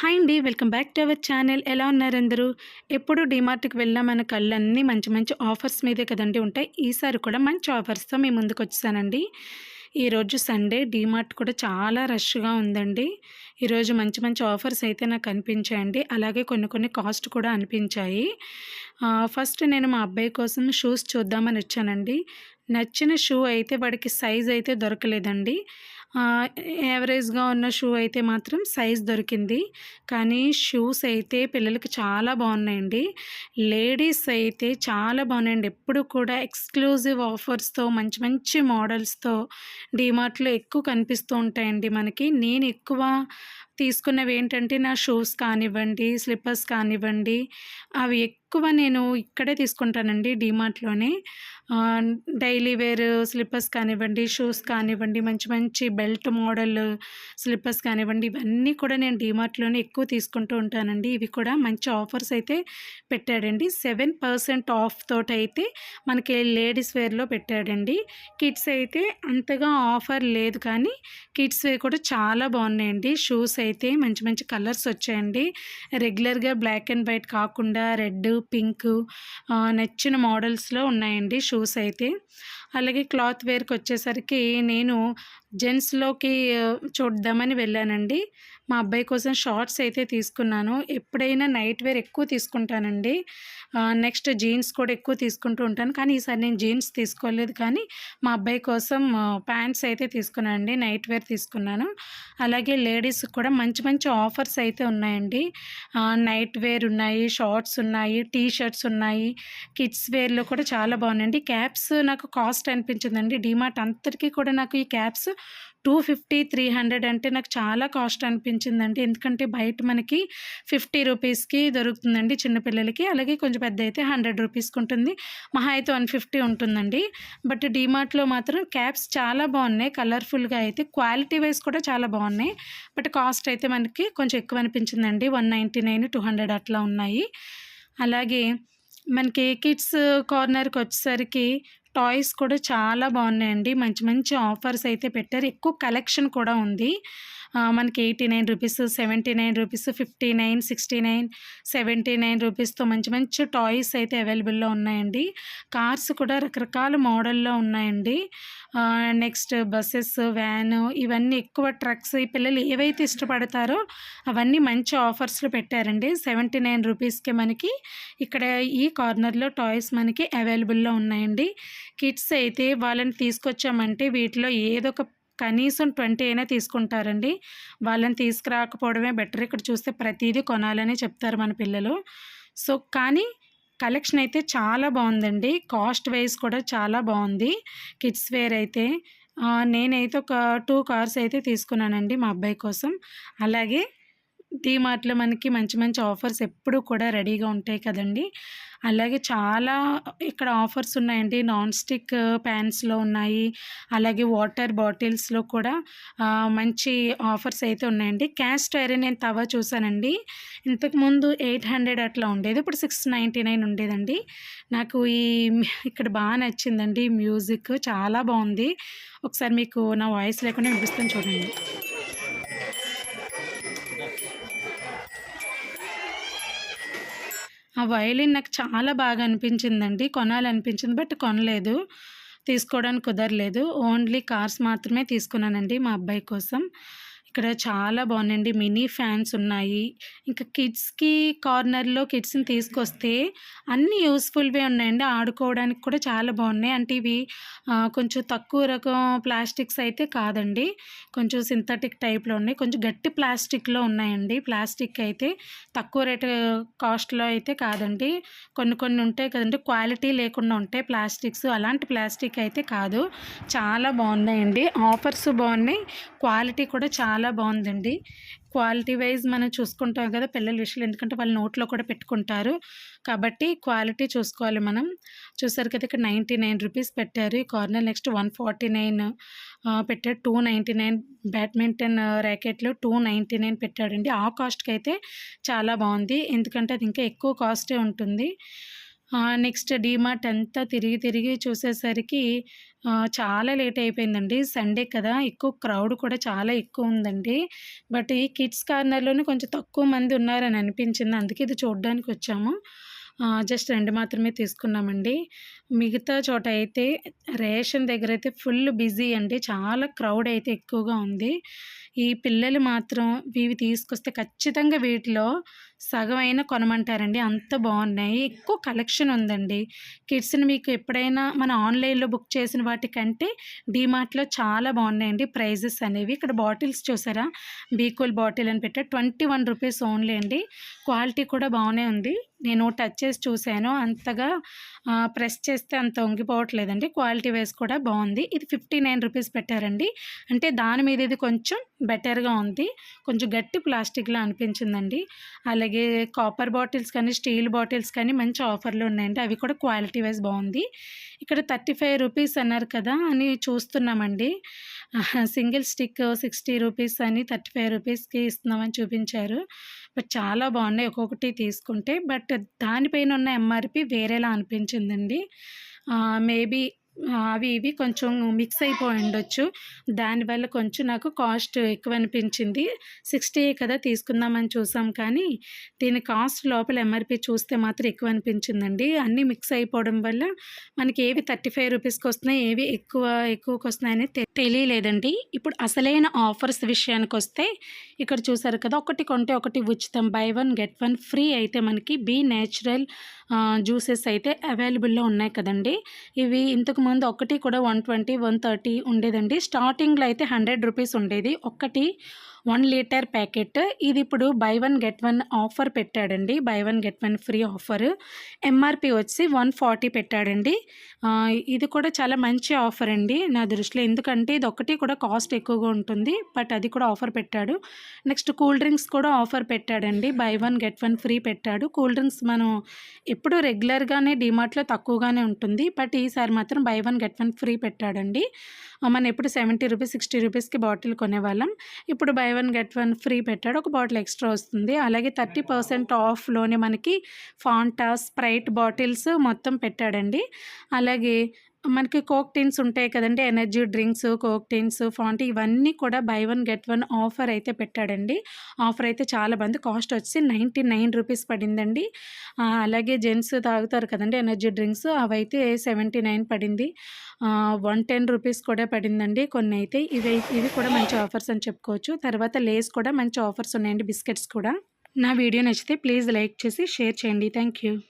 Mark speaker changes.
Speaker 1: Hi అండి welcome back to our channel. ఎలా ఉన్నారు అందరూ? ఎప్పుడు డిమార్ట్కి వెళ్ళినా మన కళ్ళన్నీ మంచి మంచి ఆఫర్స్ మీదే కదండి ఉంటాయి. ఈసారి కూడా మంచి ఆఫర్స్తో మేము ముందుకు వచ్చానండి. ఈరోజు సండే డిమార్ట్ కూడా చాలా రష్గా ఉందండి. ఈరోజు మంచి మంచి ఆఫర్స్ అయితే నాకు అనిపించాయండి. అలాగే కొన్ని కొన్ని కాస్ట్ కూడా అనిపించాయి. ఫస్ట్ నేను మా అబ్బాయి కోసం షూస్ చూద్దామని వచ్చానండి. నచ్చిన షూ అయితే వాడికి సైజ్ అయితే దొరకలేదండి. యావరేజ్గా ఉన్న షూ అయితే మాత్రం సైజ్ దొరికింది. కానీ షూస్ అయితే పిల్లలకి చాలా బాగున్నాయండి. లేడీస్ అయితే చాలా బాగున్నాయండి. ఎప్పుడు కూడా ఎక్స్క్లూజివ్ ఆఫర్స్తో మంచి మంచి మోడల్స్తో డిమార్ట్లో ఎక్కువ కనిపిస్తూ ఉంటాయండి మనకి. నేను ఎక్కువ తీసుకున్నవి ఏంటంటే నా షూస్ కానివ్వండి స్లిప్పర్స్ కానివ్వండి అవి ఎక్కువ నేను ఇక్కడే తీసుకుంటానండి డీమార్ట్లోనే. డైలీ వేర్ స్లిప్పర్స్ కానివ్వండి షూస్ కానివ్వండి మంచి మంచి బెల్ట్ మోడల్ స్లిప్పర్స్ కానివ్వండి ఇవన్నీ కూడా నేను డీమార్ట్లోనే ఎక్కువ తీసుకుంటూ ఉంటానండి. ఇవి కూడా మంచి ఆఫర్స్ అయితే పెట్టాడండి. సెవెన్ పర్సెంట్ ఆఫ్ తోటి అయితే మనకి లేడీస్ వేర్లో పెట్టాడండి. కిడ్స్ అయితే అంతగా ఆఫర్ లేదు కానీ కిడ్స్ వేర్ కూడా చాలా బాగున్నాయండి. షూస్ అయితే మంచి మంచి కలర్స్ వచ్చాయండి. రెగ్యులర్గా బ్లాక్ అండ్ వైట్ కాకుండా రెడ్ పింక్ నచ్చిన మోడల్స్లో ఉన్నాయండి షూస్ అయితే. అలాగే క్లాత్ వేర్కి వచ్చేసరికి నేను జెంట్స్లోకి చూద్దామని వెళ్ళానండి. మా అబ్బాయి కోసం షార్ట్స్ అయితే తీసుకున్నాను. ఎప్పుడైనా నైట్ వేర్ ఎక్కువ తీసుకుంటానండి. నెక్స్ట్ జీన్స్ కూడా ఎక్కువ తీసుకుంటూ ఉంటాను. కానీ ఈసారి నేను జీన్స్ తీసుకోలేదు. కానీ మా అబ్బాయి కోసం ప్యాంట్స్ అయితే తీసుకున్నానండి. నైట్ వేర్ తీసుకున్నాను. అలాగే లేడీస్ కూడా మంచి మంచి ఆఫర్స్ అయితే ఉన్నాయండి. నైట్ వేర్ ఉన్నాయి షార్ట్స్ ఉన్నాయి టీ షర్ట్స్ ఉన్నాయి. కిడ్స్ వేర్లో కూడా చాలా బాగున్నాయండి. క్యాప్స్ నాకు కాస్ట్ అనిపించిందండి. డిమార్ట్ అంతటికీ కూడా నాకు ఈ caps two fifty three hundred అంటే నాకు చాలా కాస్ట్ అనిపించిందండి. ఎందుకంటే బయట మనకి ఫిఫ్టీ రూపీస్కి దొరుకుతుందండి చిన్నపిల్లలకి. అలాగే కొంచెం పెద్ద అయితే హండ్రెడ్ రూపీస్కి ఉంటుంది. మహా అయితే వన్ ఫిఫ్టీ ఉంటుందండి. బట్ డిమార్ట్లో మాత్రం క్యాప్స్ చాలా బాగున్నాయి. కలర్ఫుల్గా అయితే క్వాలిటీ వైజ్ కూడా చాలా బాగున్నాయి. బట్ కాస్ట్ అయితే మనకి కొంచెం ఎక్కువ అనిపించిందండి. One ninety nine two hundred అట్లా ఉన్నాయి. అలాగే మనకి కిడ్స్ కార్నర్కి వచ్చేసరికి టాయ్స్ కూడా చాలా బాగున్నాయండి. మంచి మంచి ఆఫర్స్ అయితే పెట్టారు. ఎక్కువ కలెక్షన్ కూడా ఉంది. మనకి eighty nine rupees seventy nine rupees fifty nine sixty nine seventy nine రూపీస్తో మంచి మంచి టాయ్స్ అయితే అవైలబుల్లో ఉన్నాయండి. కార్స్ కూడా రకరకాల మోడల్లో ఉన్నాయండి. నెక్స్ట్ బస్సెస్ వ్యాన్ ఇవన్నీ ఎక్కువ ట్రక్స్ ఈ పిల్లలు ఏవైతే ఇష్టపడతారో అవన్నీ మంచి ఆఫర్స్లో పెట్టారండి. సెవెంటీ నైన్ రూపీస్కి మనకి ఇక్కడ ఈ కార్నర్లో టాయ్స్ మనకి అవైలబుల్లో ఉన్నాయండి. కిడ్స్ అయితే వాళ్ళని తీసుకొచ్చామంటే వీటిలో ఏదో ఒక కనీసం ట్వంటీ అయినా తీసుకుంటారండి. వాళ్ళని తీసుకురాకపోవడమే బెటర్. ఇక్కడ చూస్తే ప్రతిదీ కొనాలని చెప్తారు మన పిల్లలు. సో కానీ కలెక్షన్ అయితే చాలా బాగుందండి. కాస్ట్ వైజ్ కూడా చాలా బాగుంది. కిడ్స్ వేర్ అయితే. నేనైతే ఒక టూ కార్స్ అయితే తీసుకున్నానండి మా అబ్బాయి కోసం. అలాగే డీమార్ట్లో మనకి మంచి మంచి ఆఫర్స్ ఎప్పుడు కూడా రెడీగా ఉంటాయి కదండి. అలాగే చాలా ఇక్కడ ఆఫర్స్ ఉన్నాయండి. నాన్ స్టిక్ ప్యాన్స్లో ఉన్నాయి. అలాగే వాటర్ బాటిల్స్లో కూడా మంచి ఆఫర్స్ అయితే ఉన్నాయండి. క్యాస్ట్ ఐరన్ నేను తవా చూసానండి ఇంతకుముందు ఎయిట్ హండ్రెడ్ అట్లా ఉండేది. ఇప్పుడు సిక్స్ నైంటీ నైన్ ఉండేదండి. నాకు ఈ ఇక్కడ బాగా నచ్చిందండి. మ్యూజిక్ చాలా బాగుంది. ఒకసారి మీకు నా వాయిస్ లేకుండా వినిపిస్తాను చూడండి. ఆ వయలిన్ నాకు చాలా బాగా అనిపించిందండి. కొనాలనిపించింది బట్ కొనలేదు. తీసుకోవడానికి కుదరలేదు. ఓన్లీ కార్స్ మాత్రమే తీసుకున్నానండి మా అబ్బాయి కోసం. ఇక్కడ చాలా బాగున్నాయండి. మినీ ఫ్యాన్స్ ఉన్నాయి. ఇంకా కిడ్స్కి కార్నర్లో కిడ్స్ని తీసుకొస్తే అన్ని యూస్ఫుల్వే ఉన్నాయండి. ఆడుకోవడానికి కూడా చాలా బాగున్నాయి. అంటే ఇవి కొంచెం తక్కువ రకం ప్లాస్టిక్స్ అయితే కాదండి. కొంచెం సింథటిక్ టైప్లో ఉన్నాయి. కొంచెం గట్టి ప్లాస్టిక్లో ఉన్నాయండి. ప్లాస్టిక్ అయితే తక్కువ రేటు కాస్ట్లో అయితే కాదండి. కొన్ని కొన్ని ఉంటాయి కదండి. క్వాలిటీ లేకుండా ఉంటాయి ప్లాస్టిక్స్. అలాంటి ప్లాస్టిక్ అయితే కాదు. చాలా బాగున్నాయండి. ఆఫర్స్ బాగున్నాయి. క్వాలిటీ కూడా చాలా చాలా బాగుందండి. క్వాలిటీ వైజ్ మనం చూసుకుంటాం కదా పిల్లల విషయాలు. ఎందుకంటే వాళ్ళ నోట్లో కూడా పెట్టుకుంటారు. కాబట్టి క్వాలిటీ చూసుకోవాలి మనం. చూసారు కదా ఇక్కడ నైంటీ నైన్ రూపీస్ పెట్టారు. ఈ corner next one forty nine పెట్టాడు టూ నైంటీ నైన్ బ్యాడ్మింటన్ ర్యాకెట్లు టూ నైంటీ నైన్ పెట్టాడండి. ఆ కాస్ట్కి అయితే చాలా బాగుంది. ఎందుకంటే అది ఇంకా ఎక్కువ కాస్టే ఉంటుంది. నెక్స్ట్ డీమార్ట్ అంతా తిరిగి తిరిగి చూసేసరికి చాలా లేట్ అయిపోయిందండి. సండే కదా! ఎక్కువ క్రౌడ్ కూడా చాలా ఎక్కువ ఉందండి బట్ ఈ కిడ్స్ కార్నర్‌లోనే కొంచెం తక్కువ మంది ఉన్నారని అనిపించింది. అందుకే ఇది చూడడానికి వచ్చాము జస్ట్ రెండు మాత్రమే తీసుకున్నామండి. మిగతా చోట అయితే రేషన్ దగ్గర అయితే ఫుల్ బిజీ అండి. చాలా క్రౌడ్ అయితే ఎక్కువగా ఉంది. ఈ పిల్లలు మాత్రం ఇవి తీసుకొస్తే ఖచ్చితంగా వీటిలో సగమైనా కొనమంటారండి. అంత బాగున్నాయి ఎక్కువ కలెక్షన్ ఉందండి. కిడ్స్‌ని మీకు ఎప్పుడైనా మన ఆన్‌లైన్‌లో బుక్ చేసిన వాటికంటే డీమార్ట్‌లో చాలా బాగున్నాయండి ప్రైజెస్ అనేవి. ఇక్కడ బాటిల్స్ చూసారా? బీకోల్ బాటిల్ అని పెట్టారు. రూ. 21 ఓన్లీ అండి. క్వాలిటీ కూడా బాగానే ఉంది. నేను టచ్ చేసి చూసాను. అంతగా ప్రెస్ చేస్తే అంత వంగిపోవట్లేదండి. క్వాలిటీ వేస్ కూడా బాగుంది ఇది ఫిఫ్టీ నైన్ రూపీస్ పెట్టారండి. అంటే దాని మీద ఇది కొంచెం బెటర్‌గా ఉంది. కొంచెం గట్టి ప్లాస్టిక్‌లా అనిపించిందండి. అలాగే కాపర్ బాటిల్స్ కానీ, స్టీల్ బాటిల్స్ కానీ మంచి ఆఫర్లు ఉన్నాయండి. అవి కూడా క్వాలిటీ వైస్ బాగుంది ఇక్కడ థర్టీ ఫైవ్ రూపీస్ అన్నారు కదా! అని చూస్తున్నామండి. సింగిల్ స్టిక్ సిక్స్టీ రూపీస్ అని థర్టీ ఫైవ్ రూపీస్కి ఇస్తున్నామని చూపించారు. బట్ చాలా బాగున్నాయి ఒక్కొక్కటి తీసుకుంటే. బట్ దానిపైన ఉన్న ఎంఆర్‌పి వేరేలా అనిపించిందండి. మేబీ అవి ఇవి కొంచెం మిక్స్ అయిపోయి ఉండొచ్చు. దానివల్ల కొంచెం నాకు కాస్ట్ ఎక్కువ అనిపించింది. 60 కదా తీసుకుందామని చూసాం కానీ, దీని కాస్ట్ లోపల ఎంఆర్‌పి చూస్తే మాత్రం ఎక్కువ అనిపించిందండి. అన్నీ మిక్స్ అయిపోవడం వల్ల మనకి ఏవి థర్టీ ఫైవ్ రూపీస్కి వస్తున్నాయి, ఏవి ఎక్కువ ఎక్కువకి వస్తున్నాయని తెలియలేదండి. ఇప్పుడు అసలైన ఆఫర్స్ విషయానికి వస్తే ఇక్కడ చూసారు కదా! ఒకటి కొంటే ఒకటి ఉచితం. Buy one get one free అయితే మనకి బీ నేచురల్ జ్యూసెస్ అయితే అవైలబుల్‌లో ఉన్నాయి కదండీ! ఇవి ఇంతకుముందు ఒకటి కూడా 120, 130 ఉండేదండి. స్టార్టింగ్‌లో అయితే హండ్రెడ్ రూపీస్ ఉండేది. ఒక్కటి వన్ లీటర్ ప్యాకెట్. ఇది ఇప్పుడు buy one get one offer పెట్టాడండి. Buy one get one free offer. MRP వచ్చి 140 పెట్టాడండి. ఇది కూడా చాలా మంచి ఆఫర్ అండి నా దృష్టిలో. ఎందుకంటే ఇది ఒకటి కూడా కాస్ట్ ఎక్కువగా ఉంటుంది. బట్ అది కూడా ఆఫర్ పెట్టాడు. నెక్స్ట్ కూల్ డ్రింక్స్ కూడా ఆఫర్ పెట్టాడండి. Buy one get one free పెట్టాడు. కూల్ డ్రింక్స్ మనం ఎప్పుడూ రెగ్యులర్‌గానే డీమార్ట్‌లో తక్కువగానే ఉంటుంది. బట్ ఈసారి మాత్రం buy one get one free పెట్టాడండి. మనం ఎప్పుడు సెవెంటీ రూపీస్ సిక్స్టీ రూపీస్కి బాటిల్ కొనేవాళ్ళం. ఇప్పుడు buy one get one free పెట్టాడు. ఒక బాటిల్ ఎక్స్‌ట్రా వస్తుంది. అలాగే 30% ఆఫ్‌లోనే మనకి ఫాంటా, స్ప్రైట్ బాటిల్స్ మొత్తం పెట్టాడండి. అలాగే మనకి కోక్ టిన్స్ ఉంటాయి కదండీ! ఎనర్జీ డ్రింక్స్, కోక్ టిన్స్, ఇవన్నీ కూడా buy one get one offer అయితే పెట్టాడండి. ఆఫర్ అయితే చాలా బాగుంది. కాస్ట్ వచ్చి నైంటీ నైన్ రూపీస్ పడిందండి. అలాగే జెంట్స్ తాగుతారు కదండి ఎనర్జీ డ్రింక్స్ అవైతే 79 పడింది. వన్ టెన్ రూపీస్ కూడా పడిందండి కొన్ని అయితే ఇవి ఇవి కూడా మంచి ఆఫర్స్ అని చెప్పుకోవచ్చు. తర్వాత లేస్ కూడా మంచి ఆఫర్స్ ఉన్నాయండి బిస్కెట్స్ కూడా. నా వీడియో నచ్చితే ప్లీజ్ లైక్ చేసి షేర్ చేయండి. Thank you.